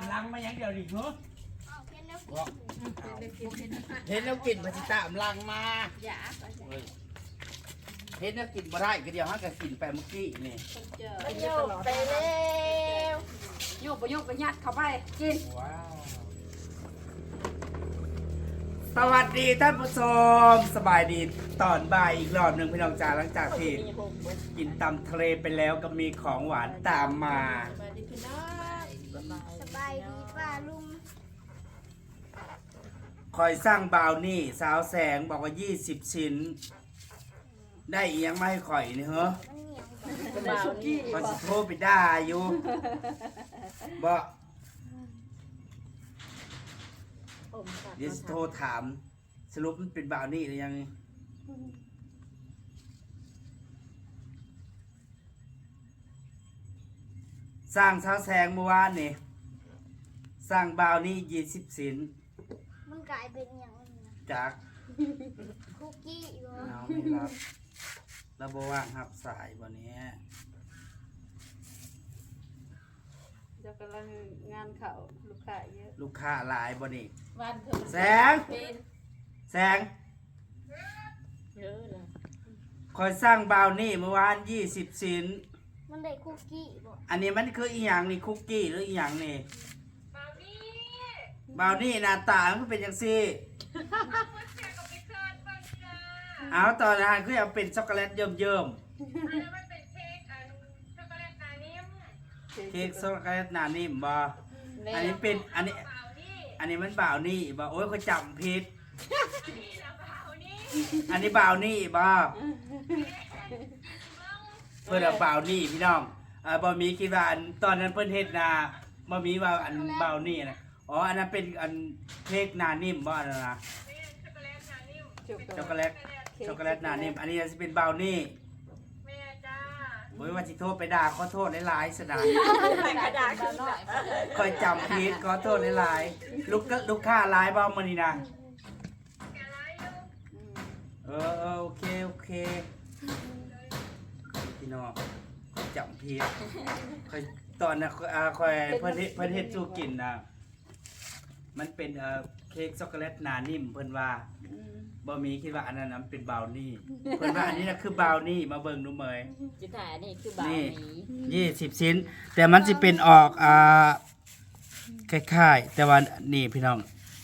ามลังมาอย่างเดียวดิเหรอเอาเพี้ยนแล้วบอกเป็นกินเป็นเห็นแล้วกินมันสิตามลังมายาก็จะเฮ้ยเห็นแล้วกินบ่ได้ก็เดียวฮะก็กินไปเมื่อกี้นี่เจอมันโยกไปแล้วโยกไปโยกไปยัดเข้าไปกินว้าวสวัสดีท่านผู้ชมสบายดีตอนบ่ายอีกรอบหนึ่งพี่น้องจ๋าหลังจากที่กินตำทะเลไปแล้วก็มีของหวานตามมามาดิพี่น้อง สบายดีป้าลุงคอยสร้างบราวนี่สาวแสงบอกว่า20ชิ้น ได้เอียงมาให้ข่อยนี่เหรอมันเหนียวเป็นสุกี้ก็สิโทรไปด่าอยู่บ่เดี๋ยวสิโทรถาม สรุปมันเป็นบราวนี่หรือยัง สร้างสาวแสงเมื่อวานนี่สร้างบราวนี่20ชิ้นมันกลายเป็นอย่างอื่นนะจากคุกกี้อยู่เอาไม่รับระบว่างหับสายวันนี้เดี๋ยวกำลังงานเขาลูกค้าเยอะลูกค้าหลายบนี้วันเถอะแสง เป็นแสงเยอะเลยคอยสร้างบราวนี่เมื่อวานยี่สิบชิ้นมันได้คุกกี้บ่อั นนี้มันคืออีหยังนี่คุกกี้หรืออีหยังนี่บราวนี่หน้าตามันเป็นยังซี่เอาตอนนั้นคือเอาเป็นช็อกโกแลตเยิ้มๆเค้กช็อกโกแลตหนานิ่มบ่อันนี้เป็นอันนี้อันนี้มันบ่าวนี่บ่โอ้ยเขาจำผิดอันนี้บ่าวนี่บ่เพื่อนเอาบ่าวนี่พี่น้องเอ่อบ่มีคิดว่าอันตอนนั้นเพิ่นเฮ็ดนาบ่มีว่าอันบ่าวนี่นะอ๋ออันนั้นเป็นอันเค้กหนานิ่มบ่อันนั้นนะช็อกโกแลตช็อกโกแลตหนานิ่มอันนี้จะเป็นบ่าวนี่โอ้ยว่าสิโทษไปด่าขอโทษหลายๆสดานกระดาษขึ้นหน่อยคอยจำผิดขอโทษหลายๆลูกก็ลูกค้าหลายบ่มื้อนี้นะเออเออโอเคโอเคพี่น้อง จำพีคอยตอนน่ะอ่าคอยเพิ่นเฮ็ดเพิ่นเฮ็ดสู่กินนะมันเป็นเอ่อเค้กช็อกโกแลตหนานิ่มเพิ่นว่าบ่มีคิดว่าอันนั้นน่ะมันเป็นบราวนี่เพิ่นว่าอันนี้น่ะคือบราวนี่มาเบิ่งดูเมย จุดถ่ายนี่คือบาวนี่นี้20ชิ้น แต่มันสิเป็นออกอ่าคล้ายๆ แต่ว่านี่พี่น้อง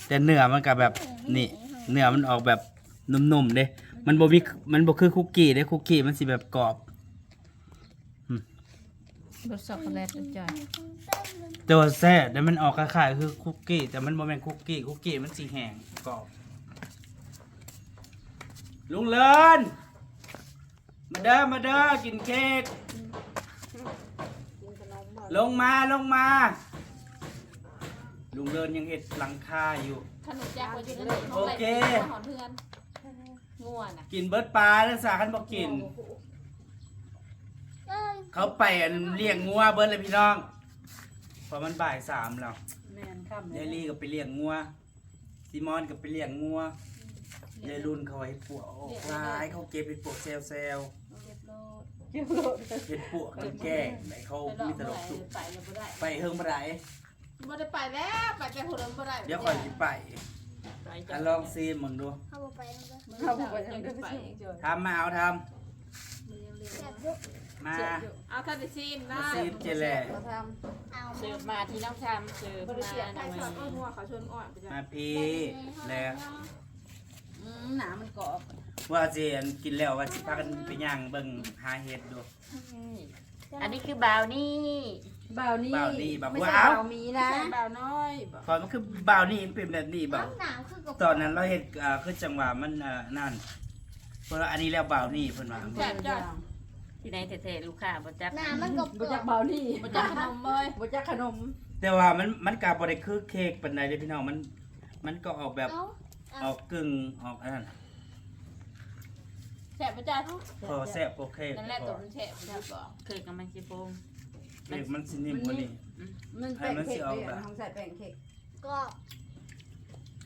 แต่เนื้อมันก็แบบนี่เนื้อมันออกแบบนุ่มๆเด้มันบ่มีมันบ่คือคุกกี้เด้คุกกี้มันสิแบบกรอบ รสช็อกโกแลตจ้อยแต่ว่าแซ่บแต่มันออกคล้ายๆคือคุกกี้ แต่มันบ่แม่นคุกกี้ คุกกี้มันสิแห้งกรอบ ลุงเลิน มาเด้อ มาเด้อ กินเค้กกินขนมบ่ลงมา ลงมา ลุงเลินยังเห็ดหลังคาอยู่ ขนมจากคนที่นั่นโอเค หอนเพื่อนงัวน่ะกินเบิดปลาแล้วสาคันบอกกินเอ้ย เขาไปอันเลี้ยงงัวเบิดเลยพี่น้องเพอมันบ่ายสามแล้วแม่นค่ำยายลี่ก็ไปเลี้ยงงัวซีมอนก็ไปเลี้ยงงัวยายรุ่นเขาให้ปวกออกลายเขาเก็บไปปวกเซลเซลเก็บโลดเห็ดปวกกันแกล้งไหนเขามีตลกสุกไปแล้วบ่ได้ไปเฮิงบ่ได้บ่ได้ไปแล้วไปแต่หุ่นบ่ได้เดี๋ยวคอยสิไปอันลองซีมึงดูเข้าบ่ไปแล้วเด้อเขาบอกว่ายังไปจนทำมาเอาทแบบยุกำ มา เอาท่านได้ซีนมาได้ซีเจแหล่เอาเสิร์ฟมาที่น้องชำเสิร์ฟมาหน่อยเขาชนอ่อนไปจ้ะมาพี่แล้วอืมหนามันกรอบว่าสิอันกินแล้วว่าสิพากันไปย่างเบิ่งหาเห็ดดู อันนี้คือบาวนี่บ่าวนี่บ่าวนี่แบบไม่ว่าใช่เอ้าบ่าวมีนะบ่าวน้อยบ่พอมันคือบ่าวนี่มันเป็นแบบนี้บ่าวน้ำหนาวคือกับตอนนั้นเราเห็นอ่าคือจังหวะมันอ่านั่นเพราะว่าอันนี้แล้วบ่าวนี่เพิ่นว่าจ้ะจ้ะ ที่ไหนแท้ๆลูกค้าบ่จับน้ำมันกับบ่จักบ่าวนี่บ่จับขนมเลยบ่จักขนม แต่ว่ามันมันก็บ่ได้คือเค้กปานใดเด้อพี่น้องมัน มันก็ออกแบบเอาออกกึ่งออกอันนั้นแฉะบ่จับพอแซ่บโอเคนั่นแหละพตัอวมันแฉะบ่จับบ่คือกับมันสิโฟมเค้กมันสินิ่มกว่านี้ มันแป้งเค้กเลยของใส่แป้งเค้กก็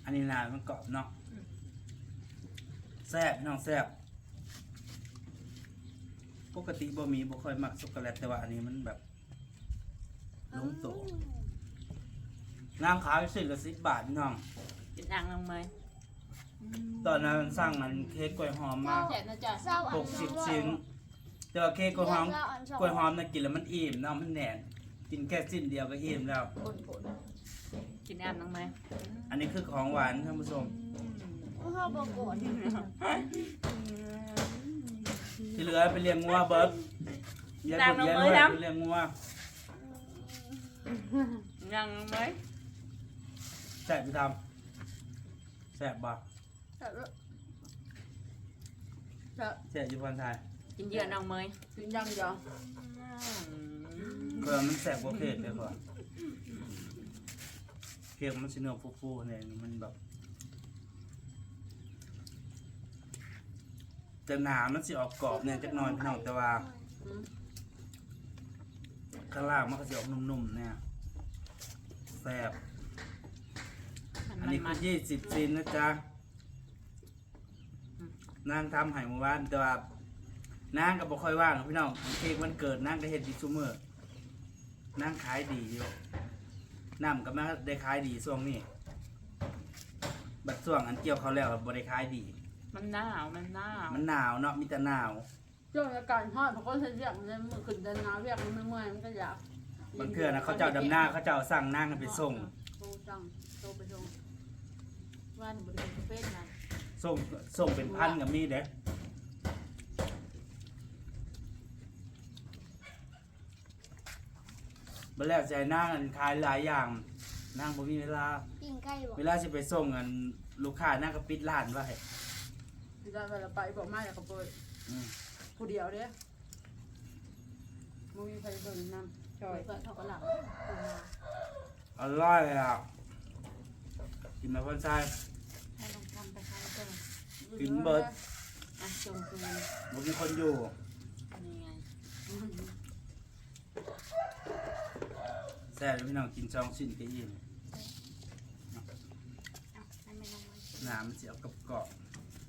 อันนี้นามันกรอบเนาะแซ่บพี่น้องแซ่บป กติบ่มีบ่ค่อยมักช็อกโกแลตแต่ว่าอันนี้มันแบบลงตัวนางขายสิละสิบบาทพี่น้อง กินอ่างน้องเมยตอนนั้นสั่งมันเค้กกล้วยหอมมาแสบนะจ๊ะเศร้าอันหกสิบชิ้นแต่ว่าเค้กกล้วยหอมเศร้าอันสองกล้วยหอมน่ะกินแล้วมันอิ่มเนาะมันแน่นกินแค่สิ้นเดียวก็อิ่มแล้วปนปนกินอ่างน้องเมยอันนี้คือของหวานท่านผู้ชมข้าวบะโกด ที่เหลือไปเลี้ยงงัวเบิร์ดเลี้ยงบุญเลี้ยงด้วยไปเลี้ยงงัวยังน้องเมยแซ่บพี่ทำแซ่บบ่จะแซ่บอยู่พันไทยกินเยอะน้องเมยกินยังยองเพื่อมันแซ่บกว่าเค้กเลยก่อนเค้กมันสิเนื้อฟูๆเนี่ยมันแบบ แต่หนามันสิออกกรอบเนี่ยจักหน่อยพี่น้องแต่ว่าข้างล่างมันก็จะออกนุ่มๆเนี่ยแซ่บอันนี้คือยี่สิบซินนะจ๊ะนางทำไห่หมู่บ้านแต่ว่านางก็บ่ค่อยว่างหรอกพี่น้องเค้กวันเกิดนางก็เฮ็ดดีซุมื้อนางขายดีอยู่น้ำก็มาได้ขายดีช่วงนี้ บัดช่วงอันเกี่ยวเขาวแล้วบ่ได้ขายดี มันหนาวมันหนาวมันหนาวเนาะมีแต่หนาว ช่วงอากาศฮอดเพราะคนเรียกมันมือขึ้นเดินน้ำเรียกมันไม่เมื่อยมันก็อยากบางเทื่อนะเขาเจ้าดำหน้าเขาเจ้าสั่งนางกันไปส่งโตจังโตไปส่งว่าหนูบริเวณเป็นนะส่งส่งเป็นพันกับมีเด้บัดแล้วใจนางอันขายหลายอย่างนางบ่มีเวลา ปิ้งไก่บอกเวลาสิไปส่งอันลูกค้านั่งก็ปิดร้านไว้ ที่ได้เวลาไปบอกมาอยากเขาเปิดอืมผู้เดียวเด้มึงมีใครเบิ่งนำจอยเพื่อนเขาก็หลังอร่อยอะกินมาพ่นใส่ให้ลองทำไปทำก่อนกินเบิด อะจงคือบ่มีคนอยู่นี่ไงแซ่บเลยพี่น้องกินจองชิ้นก็อิ่มอันไม่น้องน้ำมันสิเอากรอบ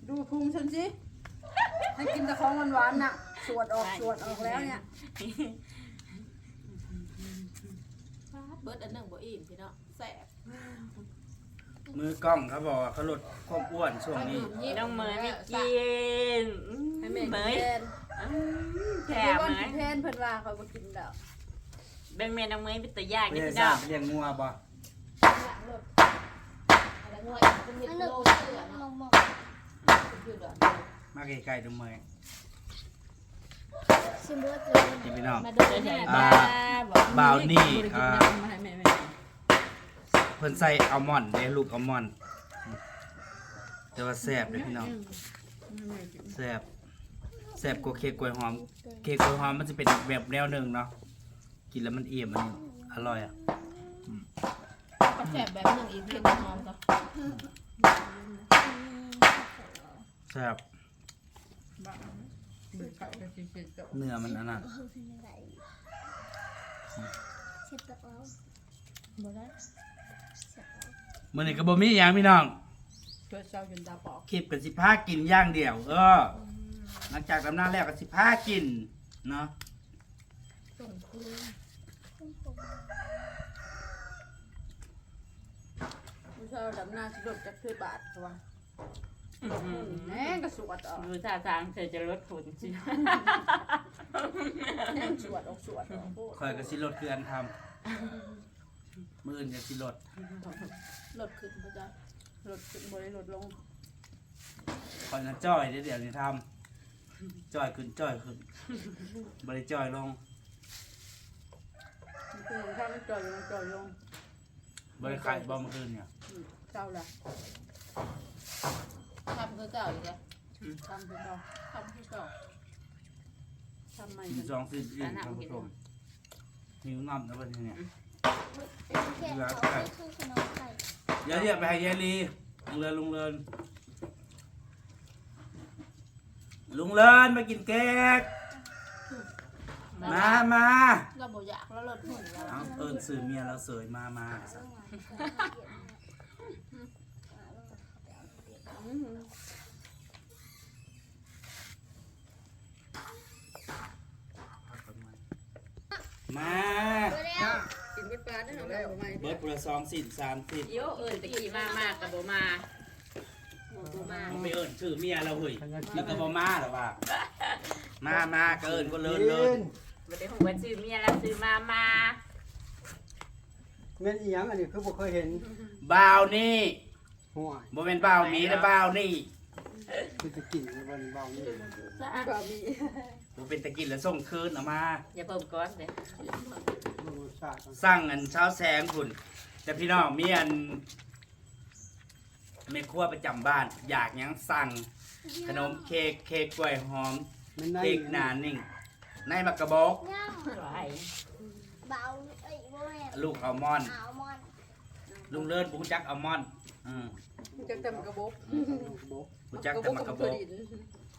ดูพุงฉันสิให้กินแต่ของหวานๆน่ะ สวดออกสวดออกแล้วเนี่ยเบิร์ดอันหนึ่งบ่อิ่มพี่เนาะแสบๆมือกล้องเขาบอกว่าเขาลดความอ้วนช่วงนี้น้องเมยไม่กินให้แม่เมกินยแทนแถแม่มวันเมกิยนแทนเพิ่นว่าเขาบ่กินแล้วเบ่งเมยน้องเมยเป็นตัวอย่างไม่นี่ได้พี่ทน้ราอบงเลี้ยงงัวบ่อะไรง่วยเป็นเห็ดอันโลนึงเสือมเนาะองมอง คือเดือดมาไกลๆดูเมยซิมเบอร์เกินนี่พี่น้อง มาดูจะเนี่ใช้ยบ้าบอก บ่าวนี่บ่ได้กิอ่าน้ำมาให้แม่แม่เพิ่นใส่อัลมอนด์เด้ลูกอัลมอนด์แต่ว่าแซ่บเลยพี่น้องแม่กินแซ่บแซ่บกว่าเค้กกล้วยหอม เค้กกล้วยหอมมันจะเป็นอีกแบบแนวหนึ่งเนาะกินแล้วมันเอี่ยมมันอร่อยอะ เขาแสบแบบหนึ่งอีกเพียงหอมก็ แซ่บบ้าเบื่อเขาก็สิกินต่อเนื้อมันอันนั้นเออเป็นยังไงเช็ดตัวเอาบ่ได้เช็ดเอามื้อนี้ก็บ่มีหยังพี่น้องช่วยเศร้าจนตาปอกคลิปกับสิพากินอย่างเดียว เออ หลังจากดำน้าแล้วก็สิพากินเนาะส่งคืนผู้เช่าดำหน้าสิลดจักคือบาทเพราะว่าอื้อหือ แหน่ก็สวดออกดูท่าทางเธอจะลดผลสิแหน่สวดออกสวดออกโอ้คอยก็สิลดคืออันทำมื้ออื่นก็สิลดลดขึ้นพระเจ้าลดขึ้นบ่ได้ลดลงคอยน่ะจ้อยเดี๋ยวเดี๋ยวนี้ทำจ้อยขึ้นจ้อยขึ้นบ่ได้จ้อยลงมันคือของข้ามันจ่อยมันจ่อยลงบ่ได้ขายบ่เมื่อคืนเนี่ยอืมเจ้าล่ะ ทำคือเก่าอีกแล้วทำคือเจ้าทำคือเก่าทำไมกินกันสองสิ่งอื่นท่านผู้ชมหิวน้ำแล้วบัดนี้เนี่ยแค่เขาไม่คือขนมไก่อย่าเรียกไปให้ยายลีลุงเลินลุงเลินลุงเลินมากินเค้กมามาเราบ่อยากแล้วลดหุ่นแล้วเอาเอิญสื่อเมียเราเสยมามาอื มมาไปแล้วกินไปปลาได้หรอแล้วไม่เบิดปุระสองสินสามสินโยเอิญตะกี้มามากกับโบมาโบมามันไปเอิ้นชื่อเมียเราเฮ้ยแล้วก็บ่มาหรอว่ามามาก็เอิ้นก็เลินเลินบ่ได้หัวซื้อเมียแล้วซื้อมามาเม่นอีหยังอันนี้คือบ่เคยเห็นบ่าวนี่ ห่วยบ่เป็นบ่าวหมีนะบ่าวนี่คือจะกินในวันเบานี่ก็มีบ่เป็นตะกินแล้วส่งคืนเออกมา อย่าเพิ่มก้อนเด้บ่รสชาติมันสั่งอันเช้าแสงคุณแต่พี่น้องมีอันแม่ครัวประจำบ้าน อยากหยังสั่ง ขนมเค้กเค้กกล้วยหอมมันได้เค้กหนานิ่งในมักกะบอกย่างไหวเบาเอ้ยโบแมนลูกอัลมอนด์อัลมอนด์ ลุงเลิศบุจักอัลมอนด์ อืมจะเต็มกระบอกบกบุจักแต่มักกะบอก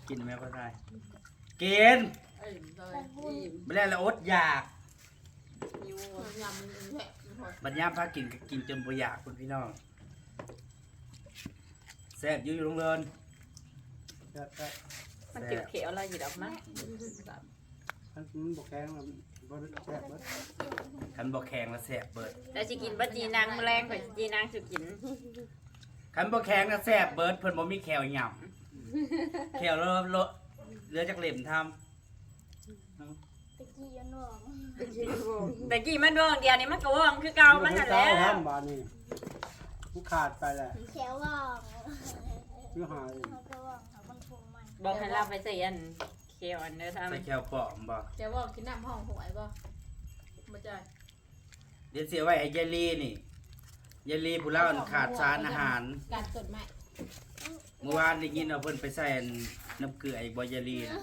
กินไหมก็ได้กินเอ้ยได้อิ่มไม่ได้ละอดอยากอยู่ยำแหะบัดยามพากินก็กินจนบ่อยากคุณพี่น้องแซ่บอยู่อยู่ลุงเลิศแต่แต่มันเขียวเขียวอะไรอยู่ดอกมั้งมันมันบ่แข็ง มันบ่ได้แซ่บเบิดคันบ่แข็งแล้วแซ่บเบิดแต่สิกินบัจีนางแมลงข่อยสิจีนางสิกินคันบ่แข็งแล้วแซ่บเบิดเพิ่นบ่มีแขวหย่ำแขวแล้วเลอะเหลือจากเหล่มทำตะกี้ยันหวงแต่กี้มันดวงเดียวนี่มันก็ว่องคือเก่ามันนั่นแหละเช้าทำบาดนี้ผู้ขาดไปแหละแขวหวงอยู่หาเองเขาก็หวงเขาคนฟูมันบอกให้เราไปใส่อันเขียวอันเด้อทำใส่แขวปอมบ่จะว่ากินน้ำห้องหวยบ่มาจ่ายเดี๋ยวเสียไว้ให้ยายลีนี่ยายลีผู้เล่าอันขาดสารอาหาร การสดใหม่เมื่อวานได้ยินเอาเพิ่นไปใส่อันน้ำเกลือไอ้บ่ยายลีนะ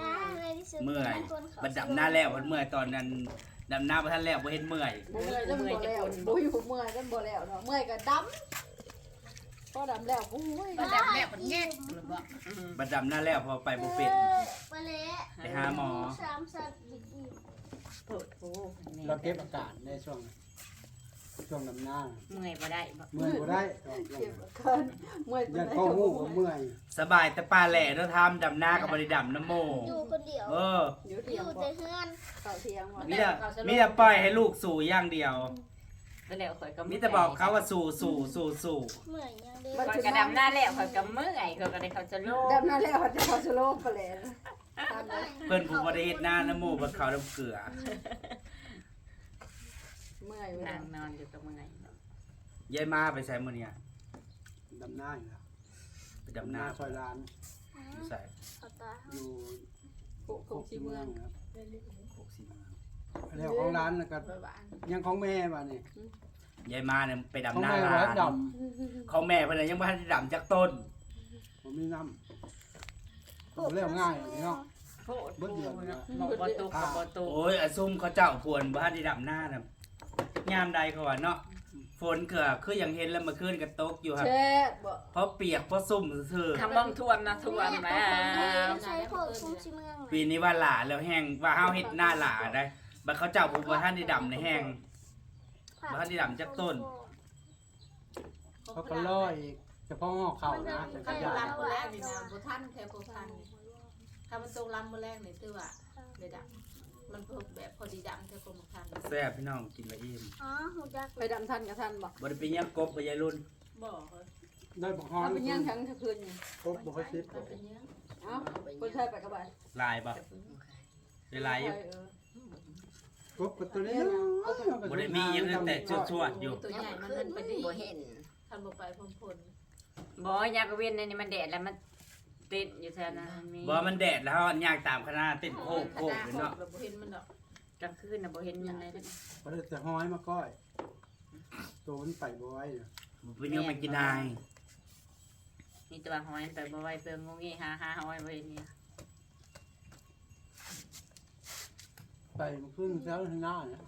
อ่าในที่สุดเมื่อยคนเขาบัดดับหน้าแล้วเพิ่นเมื่อยตอนนั้นดำหน้าบ่ทันแล้วบ่เห็นเมื่อยเมื่อยแล้วบ่แล้วบ่อยู่เมื่อยกันบ่แล้วเนาะเมื่อยก็ดำพ อดำแล้วบ่เมื่อยมาดับแม่ปันแง่อืมบัดดำหน้าแล้วพอไปบ่เป็นไปเละไปหาหมอ สามสัตว์อีกอีกโถโถเราเก็บอากาศในช่วงช่วงน้ำหน้าเมื่อยบ่ได้บ่เมื่อยบ่ได้ก็เจ็บกันเมื่อยยันเข้าหูก็เมื่อยสบายแต่ปลาแหล่เนาะทำดำหน้าก็บ่ได้ดำน้ำโม อยู่คนเดียว เออ อยู่อเที่ยงยู่บ่แต่เฮือน เข้าเที่ยงบ่มีแต่มีแต่ปล่อยให้ลูกสู่อย่างเดียว บ่แล้วข่อยก็มีแต่บอกเขาว่าสู่สู่สู่สู่เหมือนยังเด็กข่อยก็ดำหน้าแล้วข่อยก็เมื่อยข่อยก็ได้เขาจะโลกดำนั่นแล้วจะพอสโลกไปแล้วตามนั้นเพิ่นผู้บ่ได้เฮ็ดหน้าน้ำโมบ่เขาน้ำเกลือเมื่อยนาแล้งนอนอยู่กับเมื่อยยายมาไปใส่มื้อเนี่ยดำหน้าอยู่แล้วไปดำหน้าซอยร้านอยู่ใส่เอาตาอยู่โคกโคกสีเมืองครับโคกสีเมือง แล้วของร้านแล้วก็ยังของแม่บาดนี้ยายมาเนี่ยไปของดำหน้าแม่ร้าว่านดของแม่เพิ่นนะยังบ่ทันได้ดำจากต้นำผมมีน้ำผมเรียกง่ายพี่น้องโคตรโคตรเนาะบอกบ่ตุกกับบ่ตุกโอ้ยอาซุ่มเขาเจ้าพวนบ่ทันได้ดำหน้าน่ะยามใดเขาว่าเนาะฝนเกือคืออย่างเห็นแล้วเมื่อคืนก็ตกอยู่ครับแช่บ่เพราะเปียกเพราะซุ่มซื่อทำบ้องท่วมนะท่วมแล้วใช้โคกซุ้มชิเมืองๆปีนี้ว่าหลาแล้วแห้งว่าเฮาเฮ็ดหน้าหลาได้ บัดเขาเจ้าผู้บ่ทันได้ดำในแห้งบ้านที่ดำจากต้น เขาก็ล่ออีกเฉพาะห่อเข่านะแต่ก็ข้าวยากลำมือแรกนี่นะบุท่านแค่บุท่านนี่ถ้ามันตรงลำมือแรกนี่คือว่าเด็ดำมันพกแบบพอดีดำแค่กรมท่านแซ่บพี่น้องกินละอิ่มอ๋อหูจักไปดำทันกับทันบ่บ่ได้ไปเยี่ยมกบกับยายรุ่นบอกเลยได้บอกฮอเอานไปย่างทั้งคืนนี่ครบบอกให้ซิปมันเป็นเนี้ยเอ้าคนใช้ไปกับบ้านลายบ่ได้ลายอยู่ค รบกับตัวนี้บ่ได้มีหยังแต่ชวดๆอยู่ ตัวใหญ่มันมันไปดีท่านบอกไปพรมพลบ่ยากระเว้นนี่มันแดดแล้วมันติดอยู่แถวนั้นมีบ่มันแดดแล้วยากตามคณะเต้นโคกโคกขเลยนาเนาะดเราเห็นมันดอกกลางคืนน่ะบ่เห็นมันเลยบ่ได้แต่ห้อยมาก้อยตัวมันไปบ่ไหวเนี่ยเป็นยังไม่กินนายนี่ตัวหอยไปบ่ไหวเพิ่งงงี้หาหาหอยบ่เห็นนี่ ไปมันขึ้นแล้วข้างหน้าเนี่ย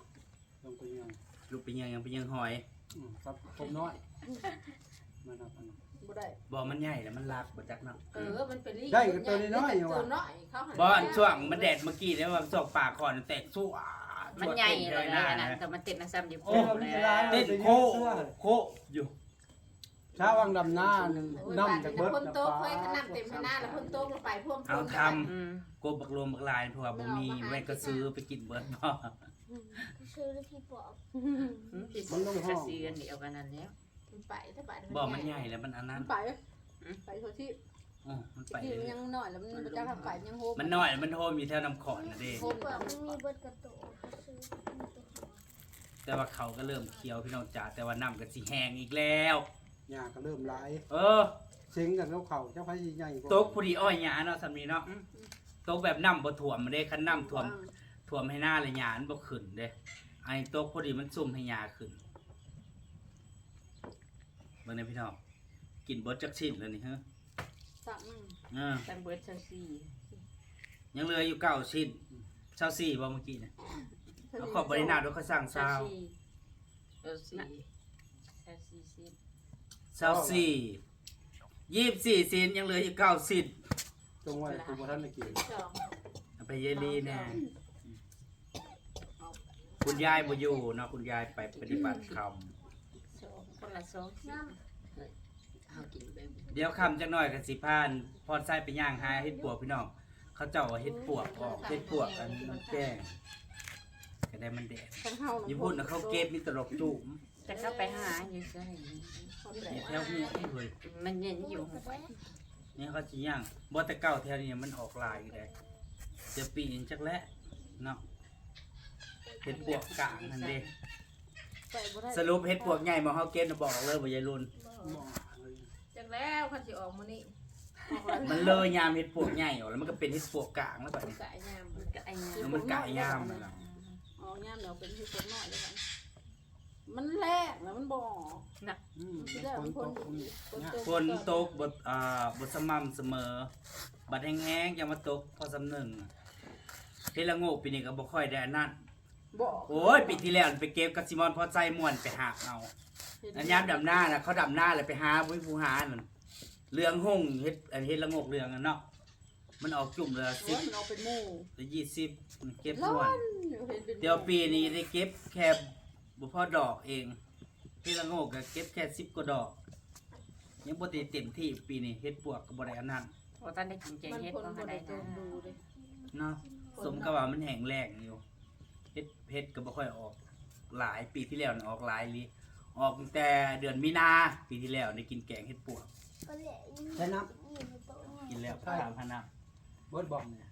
ลงไปยังลูกเป็นยังยังเป็นยังหอยอืมครับผมน้อยมานับอันนั้นบ่ได้ บ่มันใหญ่แล้วมันรักบ่จักเนาะเออ มันเป็นรีได้กับตัวน้อยๆอยู่ตัวว่ะน้อยเขาหันบ่อันช่วงมันแดดเมื่อกี้เนี่ยว่าช่วงปากคอนแตกสู้อะมันใหญ่ช่เลวยยหน้านะนะแต่มันติดนะซ้ำอยู่โอ้โคแล้วเต้นโคกโคกอยู่เช้าวังดำหน้าหนึ่งโอ้ยน้ำบาดจากนี่เบิดคนโต๊ะเคยขนาดเต็มขนาดแล้วคนโต๊ะลงไปพ่วงเอาทำอืมโกบักรวมบักลายเพราะว่าบ่มีไว้ก็ซื้อไปกินเบิดบ่ซื้อแล้วพี่ปอบมันต้องห้องซีกันเดียวกันนั่นแล้วมันไปถ้าไปบ่มันใหญ่แล้วมันอันนั้นไปไปโทษที่อ๋อมันไปที่เรื่อยยังน้อยแล้วมันจะทำไปยังโฮมันน้อยมันโฮมอยู่แถวน้ำขอนนะเด้พี่ปอบมันมีเบิดกระโตกก็ซื้อมีตัวเขาแต่ว่าเขาก็เริ่มเคี้ยวพี่น้องจ๋าแต่ว่าน้ำก็สิแห้งอีกแล้ว หญ้าก็เริ่มหลายเออ เซ็งกันแล้วเขาเจ้าไผสิใหญ่กว่าตกผู้ดีอ้อยหยาเนาะสำนีเนาะตกแบบน้ำบ่ท่วมมาเด้คันน้ำท่วมท่วมให้หน้าเลยหยามันบ่ขึ้นเด้ไอ้ตกพอดีมันซุ่มให้หยาขึ้นเบิ่งในพี่น้องกินเบดจักชิ้นแล้วนี่ฮะสั่งเออตั้งเบิร์ดเชลซียังเหลืออยู่เก้าชิ้นเช้าสี่บ่เมื่อกี้เนี่ยเอาขอบบริณาด้วยเขาสั่งเชซาลวซีเชลซีเชลซีซี เช้าสี่ยี่สิบสี่ชิ้นยังเหลืออยู่เก้าชิ้นจงไว้กูบ่ทันได้กินสองเอาไปเยลีแน่คุณยายบ่อยู่เนาะคุณยายไปปฏิบัติธรรมสองคนละสองน้เอากินแบบเดี๋ยวคำจักหน่อยกับสิพานพรไส้ไปย่างหาเฮ็ดปวกพี่น้องเขาเจ้าว่าเฮ็ดปวกออกเฮ็ดปวกอันมันแก้งก็ได้มันแดดทั้งเฮาญี่ปุ่นน่ะเขาเก็บมีตลกจุ่ม แต่ก็ไปหาอยู่ใช่นี่แถวหูนี่เว้ยมันเย็นอยู่ำก็ได้นี่เขาสิย่างบ่แต่เก่าแถวนี้มันออกลายอยู่ได้เดี๋ยวปีนจักแล้วเนาะเฮ็ดปวกกลางนั่นเด้ไปบ่ได้สรุปเฮ็ดปวกใหญ่บ่เฮาเก็บน่ะบอกเลยบ่ยายรุ่น จากแล้วคันสิออกมื้อนี้มันเลยยามเฮ็ดปวกใหญ่ออกแล้วมันก็เป็นเฮ็ดปวกกลางแล้วบัดนี้กะยามมันก็ไอ้แล้วมันกะยามนั่นล่ะอ๋อย่ามเดี๋ยวเป็นที่คนน้อยเลยกัน มันแรกแล้วมันบ่ออกอืมที่แรกฝมันนตคนกอืมหญ้าฝนตกบทอ่าบทสม่ำเสมอ บัดแห้งๆยังมาตกพอสำหนึ่งเฮดละโงกปีนี้ก็บ่ค่อยได้อันนั้นบ่อโอ้ยปีที่แล้วไปเก็บกับซิมอนพอใจม่วนไปหาเอาอันยามดำหน้าน่ะเขาดำหน้าเลยไปหาผู้ผู้หานั่นเรื่องห้องเฮ็ดอันเฮ็ดละโงกเรื่องอันเนาะมันออกจุ่มละโอ้สิยบมันเอาเป็นหมู่หรือยี่สิบเก็บร้อม่วนนเดี๋ยวเห็นเป็นเดี๋ยวปีนี้ได้เก็บแค่ บ่พอดอกเองเฮ็ดละโงกก็เก็บแค่สิบกว่าดอก ยังบ่ได้เต็มที่ปีนี้เฮ็ดปวกก็บ่ได้อันนั้นพอตอนได้กินแกงมันเฮ็ดคนก็บ่ได้ได้จนะมดูเลยเนาะสมกับว่ามันแห้งแล้งอยู่เฮ็ดเฮ็ดก็บ่ค่อยออก หลายปีที่แล้วน่ะออกหลายลิออกตั้งแต่เดือนมีนาปีที่แล้วได้กินแกงเฮ็ดปวกก็แหละยิ่งใช้น้อยู่ในโต๊ะเนี่ยกินแล้วตามพนักำเบิดบอกเนี่ย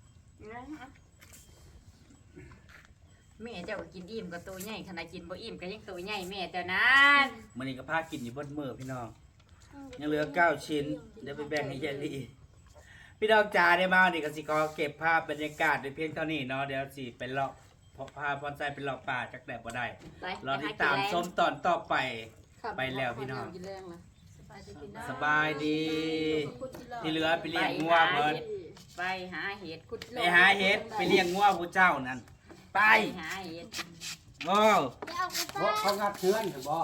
แม่เจ้าก็กินอิ่มก็ตัวใหญ่ขนาดกินบ่อิ่มก็ยังตัวใหญ่แม่เจ้านะมื้อนี้ก็พากินอยู่เบิดมื้อพี่น้อง ยังเหลือเก้าชิ้นเดี๋ยวไปแบ่งให้ยายลีพี่น้องจ๋าได้มานี่ก็สิขอเก็บภาพบรรยากาศไว้เพียงเท่านี้เนาะเดี๋ยวสิไปเลาะเพราะพาพรใจไปเลาะป่าจักแต่บ่ได้ไปรอติดตามส้มตอนต่อไปครับไปแล้วพี่น้อง กินแรงนะสบายดีพี่น้องสบายดี ที่เหลือไปเลี้ยงงัวเบิดไปหาเห็ดขุดไปหาเฮ็ดไปเลี้ยงงัวผู้เจ้านั่น ไปไปหาเห็ดโอ้จะเอาไปเพราะฝากเขางัดเชือนเห็นบ่